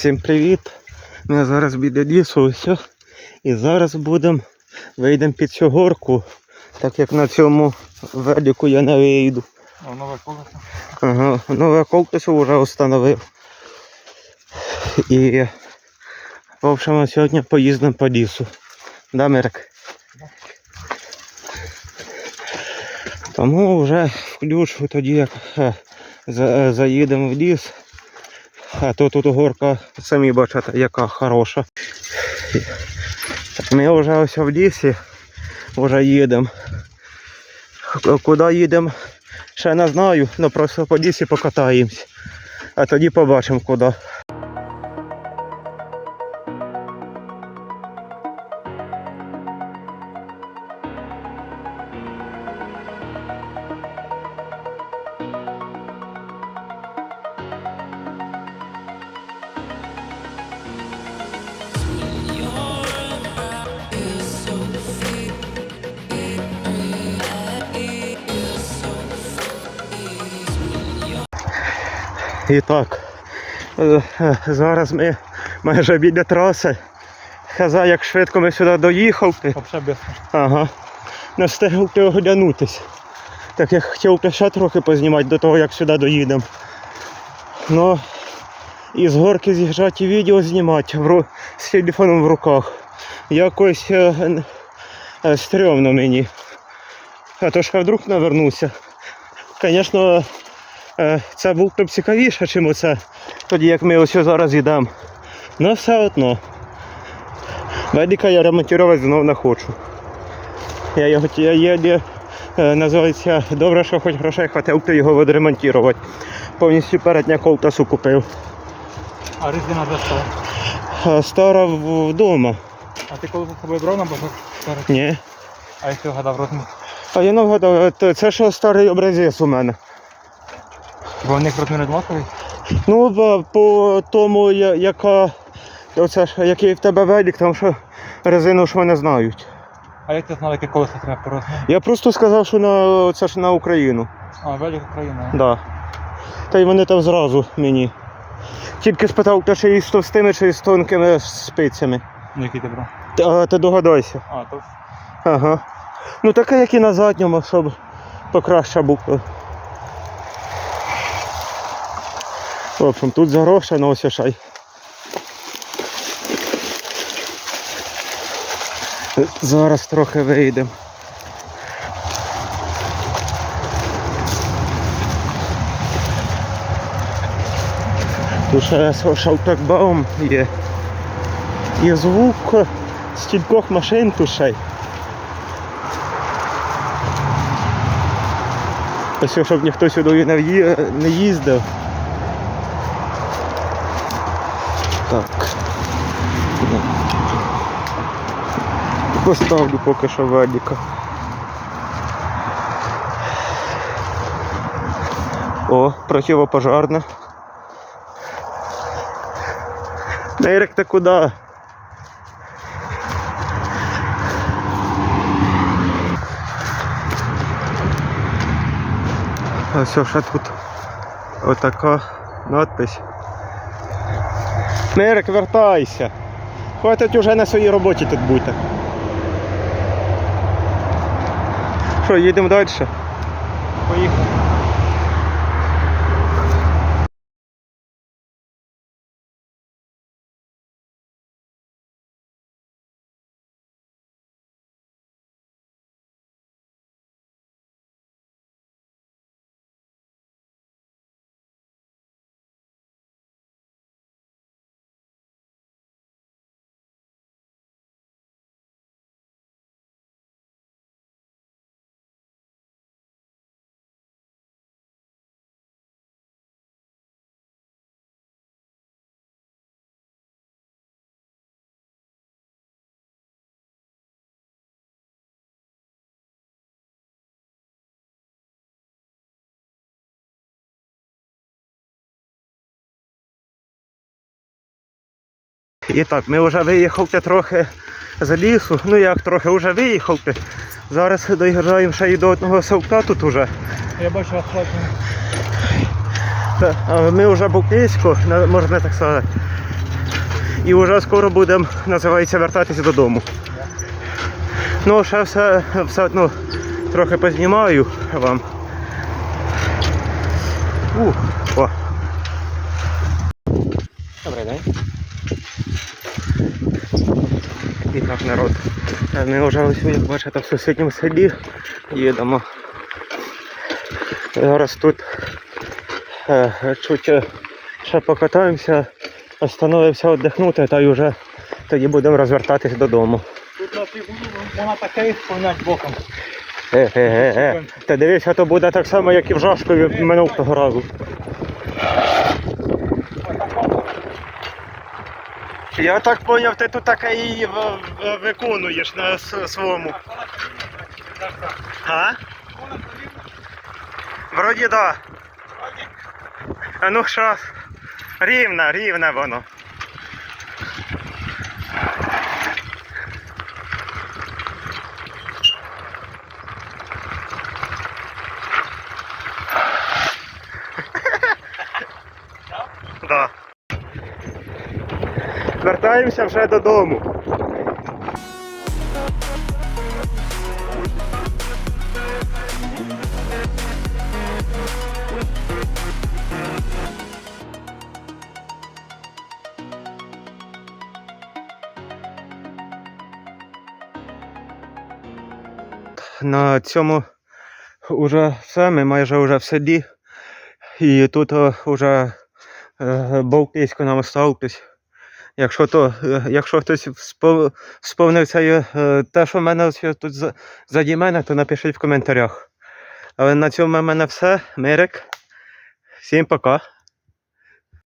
Всім привіт! Ми зараз біля лісу ось. І зараз будемо вийдемо під цю горку, так як на цьому велику я не вийду. О, нове колесо. Ага, нове колесо вже встановив. І в общем, сьогодні поїздимо по лісу. Да, Мирик? Тому вже включу тоді, як е, заїдемо в ліс. А то тут горка, самі бачите, яка хороша. Ми вже ось в лісі, вже їдемо. Куди їдемо, ще не знаю, але просто по лісі покатаємось. А тоді побачимо куди. І так, е, е, зараз ми майже біля траси. Хаза, як швидко ми сюди. Взагалі без. Ага. Не встигли оглянутись. Так я хотів би ще трохи познімати до того, як сюди доїдемо. Ну, і з горки з'їжджати і відео знімати в з телефоном в руках. Якось е, е, стрьомно мені. А то ж я вдруг навернуся. Звісно, це було б цікавіше, чим оце, тоді як ми ось зараз йдемо. Ну все одно. Велика я ремонтувати знову не хочу. Я його я єлі, е, називається добре, що хоч грошей хватило б його відремонтувати. Повністю передня ковтасу купив. А резина де стала? Стара вдома. А ти коли з собою брав на бажок? Старий? Ні. А якщо вгадав розмір? А я не вгадав, це- це що старий образець у мене. Бо в них розмір однаковий? Ну, по тому, я- яка. Оце ж, який в тебе велик, там що резину ж вони знають. А як ти знав, яке колесо тебе по розміру? Я просто сказав, що на, це ж на Україну. А, Велик Україна. Да. Та й вони там зразу мені. Тільки спитав, та чи із товстими, чи з тонкими спицями. Ну, який ти брав? Та, ти догадайся. А, то Ага. Ну таке, як і на задньому, щоб покраще було. В общем, тут загрошено ось шай. Зараз трохи вийдемо. Тут ще шалтакбаум є. І звук стількох машин тут. Ось щоб ніхто сюди не їздив. Так. Поставлю поки що велика. О, противопожарна. Нейрик, ти куди? Ось ще тут отака надпись. Мерик, вертайся. Хватить уже на своїй роботі тут бути. Що, їдемо далі? поїхав. І так, ми вже виїхали трохи з лісу. Ну як трохи вже виїхали. Зараз доїжджаємо ще й до одного селка тут уже. Я бачу асфальтну. Ми вже близько, можна так сказати. І вже скоро будемо, називається, вертатися додому. Ну, ще все, все одно трохи познімаю вам. Ух, о. Добрий день. І так, народ. Ми вже як бачите, в сусідньому селі їдемо. Зараз тут е, чуть е, ще покатаємося, остановився віддихнути, та й вже тоді будемо розвертатись додому. Тут на фігуру вона таке і сповнять боком. Е-е-е. Та дивися, то буде так само, як і в Жашкові минулого разу. Я так зрозумів, ти тут так і виконуєш на своєму. А? Вроді да. Ну що? Рівна, рівне воно. Да. Вертаємося вже додому. На цьому вже все, ми майже вже в селі. І тут вже е, Балтійську нам осталось. Якщо то, е, якщо хтось спов- сповнив це е, те, що в мене тут заді мене, то напишіть в коментарях. Але на цьому в мене все. Мирик. Всім пока.